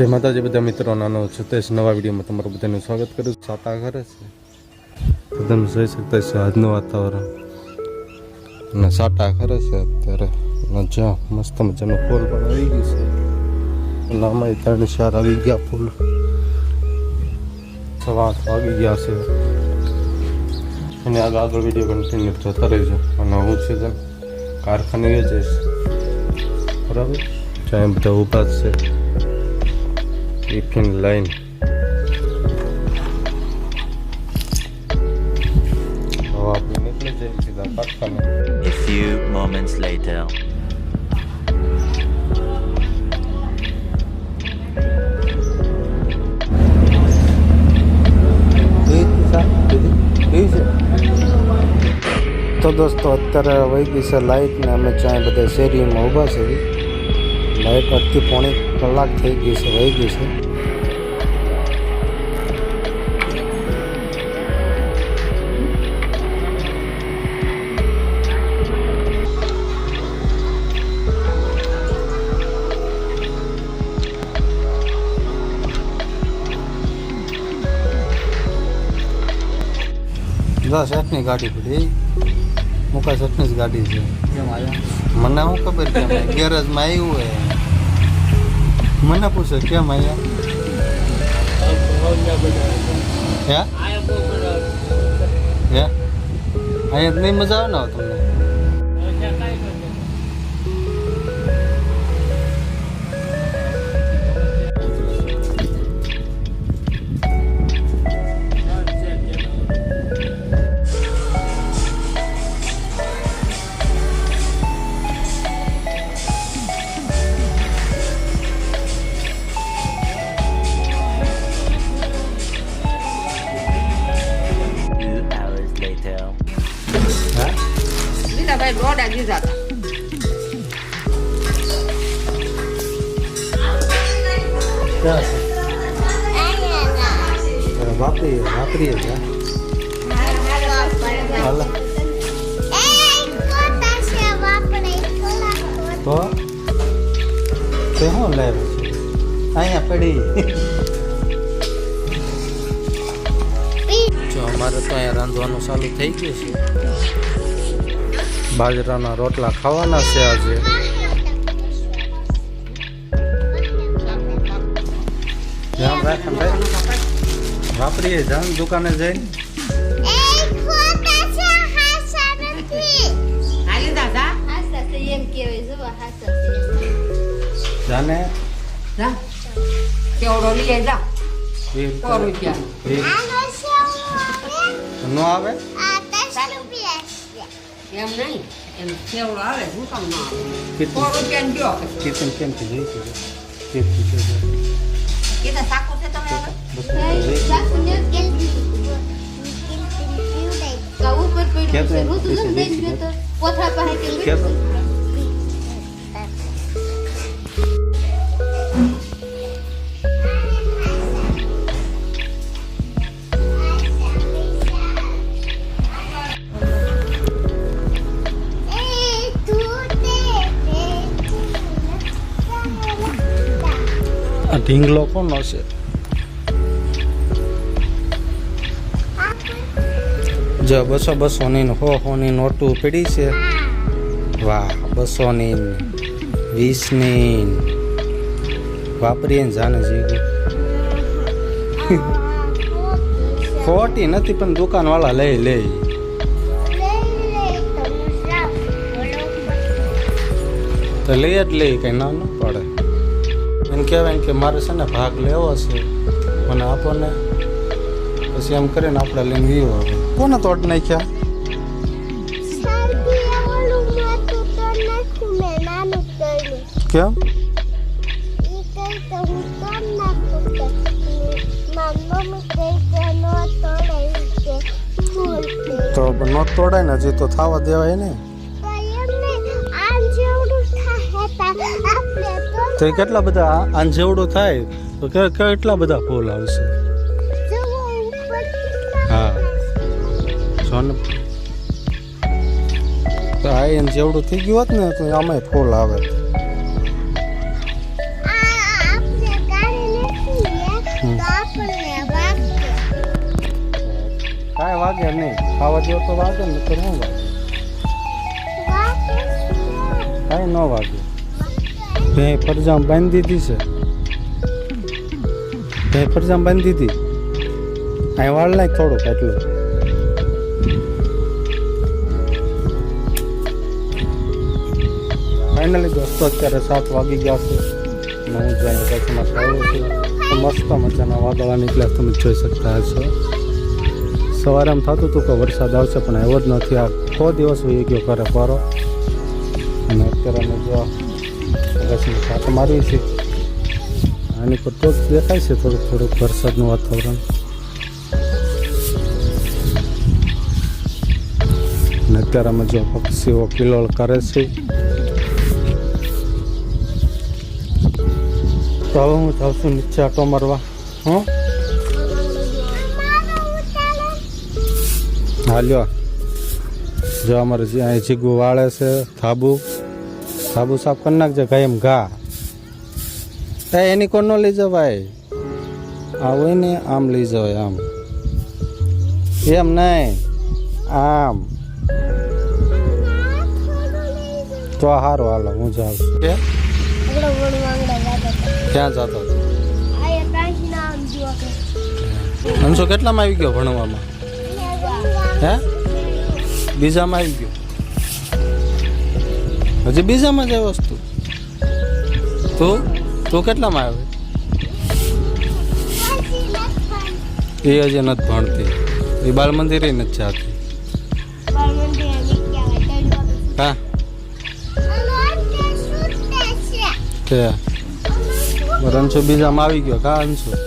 જય માતાજી બધા મિત્રો, નાનો છત્રીસ નવા વિડીયોમાં તમારું બધાનું સ્વાગત કરું છું. સાતા ઘરે છે. તમે જોઈ શકતા છો આજનું વાતાવરણ. અને સાટા ઘરે છે અત્યારે. જ્યાં મસ્ત મજાનું ફૂલ પણ આવી ગયું છે. અને આમાં ત્રણ ચાર આવી ગયા ફૂલ. સવા આઠ વાગી ગયા છે. અને આગળ આગળ વીડિયો કન્ટિન્યુ જોતા રહેજો. અને હું છે કારખાને જઈશ બરાબર? જ્યાં બધા ઊભા છે. ટિફિન લાઈન હવે આપણે નીકળી જઈએ સીધા કારખાને A few moments later. તો દોસ્તો અત્યારે વહી ગઈ છે લાઇટ ને અમે ત્યાં બધા શેરીમાં ઊભા છે લાઇટ અડધી પોણી કલાક થઈ ગઈ છે વહી ગઈ છે. દસ શેઠની ગાડી પડી. મુકા શેઠની જ ગાડી છે. મને શું ખબર કે ગેરેજમાં આવ્યું હોય મને પૂછે કેમ અહીંયા? હે? હે? અહીંયા નહીં મજા આવે ને તમને? ક્યાં છે વાપરીએ વાપરીએ છે તો? તે લાવ્યો અહીંયા પડી. જો અમારે તો અહીંયા રાંધવાનું ચાલુ થઈ ગયું છે. બાજરાના રોટલા ખાવાના છે આજે. ધ્યાન રાખે ભાઈ. વાપરીએ જાન દુકાને જઈને. હાલી દાદા જાને. જા. કેવડો લઈ જા. રૂપિયા. નો આવે? એમ નહીં એમ કેવડો આવે શું કામ કેમ કેટલું રૂપિયા દો કેટલું કેમ થી જઈ છે સાકું છે તમે હવે? આ ઢીંગલો કોનો છે? જો બસો બસો ની હો હો ની નોટું પડી છે. વાહ બસો ની વીસની. વાપરીએ ને જાણે જીગું. ખોટી નથી, પણ દુકાન વાળા લઈ લે. તો લઈ જ લઈ કઈ ના ન પડે. એમ કહેવાય ને કે મારે છે ને ભાગ લેવો છે મને આપો ને પછી એમ કરીને આપણે લઈને વિવો કોને તોડ નાખ્યા? કેમ? તો ન તોડાય ને હજી તો થવા દેવાય ને તો કેટલા બધા? આંજેવડો થાય તો કેટલા બધા ફૂલ આવશે? હા. સોન તો આ એમ જેવડું થઈ ગયું હોત ને તો આમાંય ફૂલ આવે. કાંઈ વાગે નહીં. ખાવા જેવો તો વાગે ને તો શું વાગે કાંઈ ન વાગે. ભેં ફરજામ બાંધી દીધી છે. ભેં ફરજામ બાંધી દીધી. અહીં વાળ નાખ થોડુંક એટલું ફાઇનલી દોસ્તો અત્યારે સાત વાગી ગયા છે. હું જઈને કચ્છમાં ખાવું છું. મસ્ત મજાના વાદળા નીકળ્યા તમે જોઈ શકતા હશો. સવારે એમ થતું હતું કે વરસાદ આવશે, પણ આવ્યો જ નથી. આ છ દિવસ વહી ગયો ઘરે પરો અને અત્યારે અમે જો કચ્છમાં સાત મારવી છે. આની પર તો દેખાય છે થોડુંક થોડુંક વરસાદનું વાતાવરણ. અને અમે જો પક્ષીઓ કિલોળ કરે છે. તો હવે હું જાઉં છું નીચે આટો મારવા. હં? હાલ્યો. જો અમારે અહીં જીગુ વાળે છે, થાબુ. થાબુ સાફ કરી નાખજે એમ ઘા. એ એની કોણ લઈ જવાય? આ હોય ને આમ લઈ જવાય આમ. એમ નહીં આમ. તો હારો હાલો હું જાઉં. કે? ક્યાં જતો અંશો કેટલામાં આવી ગયો ભણવામાં? હે? બીજામાં આવી ગયો? હજી બીજામાં જ આવ્યો વસ્તુ. તો? તો કેટલામાં આવે? એ હજી નથી ભણતી. એ બાળ મંદિરે નથી જાતી. હા. તે બરાબર બીજામાં આવી ગયો? કા અંશુ?